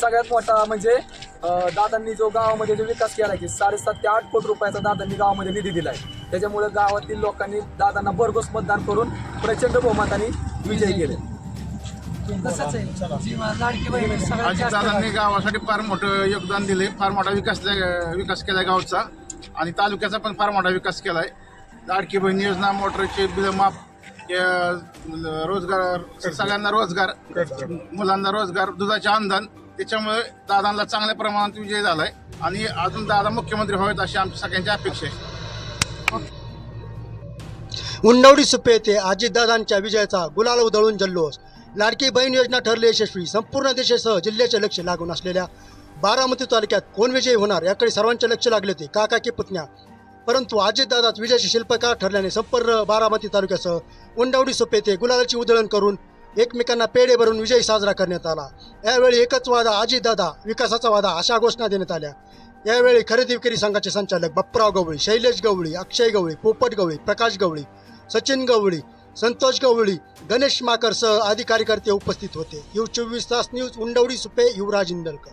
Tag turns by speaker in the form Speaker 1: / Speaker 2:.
Speaker 1: सगळ्यात मोठा म्हणजे दादांनी जो गावामध्ये जो विकास केला की साडेसात ते आठ कोटी रुपयाचा दादांनी गावामध्ये निधी दिलाय. त्याच्यामुळे गावातील लोकांनी दादांना भरघोस मतदान करून प्रचंड बहुमताने विजय केले.
Speaker 2: आहे. आहे,
Speaker 3: अजितदादांनी गावासाठी फार मोठं योगदान दिले. फार मोठा विकास विकास केलाय गावचा. आणि तालुक्याचा पण फार मोठा विकास केलाय. लाडकी बहीण योजना मोटरचे बिल माफ या, रोजगार सगळ्यांना रोजगार मुलांना रोजगार दुधाचे अनुदान. त्याच्यामुळे दादांना चांगल्या प्रमाणात विजय झालाय. आणि अजून दादा मुख्यमंत्री व्हावेत अशी आमची सगळ्यांची अपेक्षा आहे.
Speaker 4: उंडवडी सुपे येथे अजितदादांच्या विजयाचा गुलाल उधळून जल्लोष. लाडकी बहीण योजना ठरली यशस्वी. संपूर्ण देशासह जिल्ह्याचे लक्ष लागून असलेल्या बारामती तालुक्यात कोण विजयी होणार याकडे सर्वांचे लक्ष लागले होते. काका की पुतण्या. परंतु अजितदादाच विजयाचे शिल्पकार ठरल्याने संपूर्ण बारामती तालुक्यासह उंडवडी सुपे येथे गुलालाची उधळण करून एकमेकांना पेढे भरून विजय साजरा करण्यात आला. यावेळी एकच वादा अजितदादा विकासाचा वादा अशा घोषणा देण्यात आल्या. यावेळी खरेदी विक्री संघाचे संचालक बप्पराव गवळी शैलेश गवळी अक्षय गवळी पोपट गवळी प्रकाश गवळी सचिन गवळी संतोष गवळी गणेश माकर सह अधिकारी कार्यकर्ते उपस्थित होते. यू चोवीस तास न्यूज उंडवडी सुपे युवराज इंदलकर.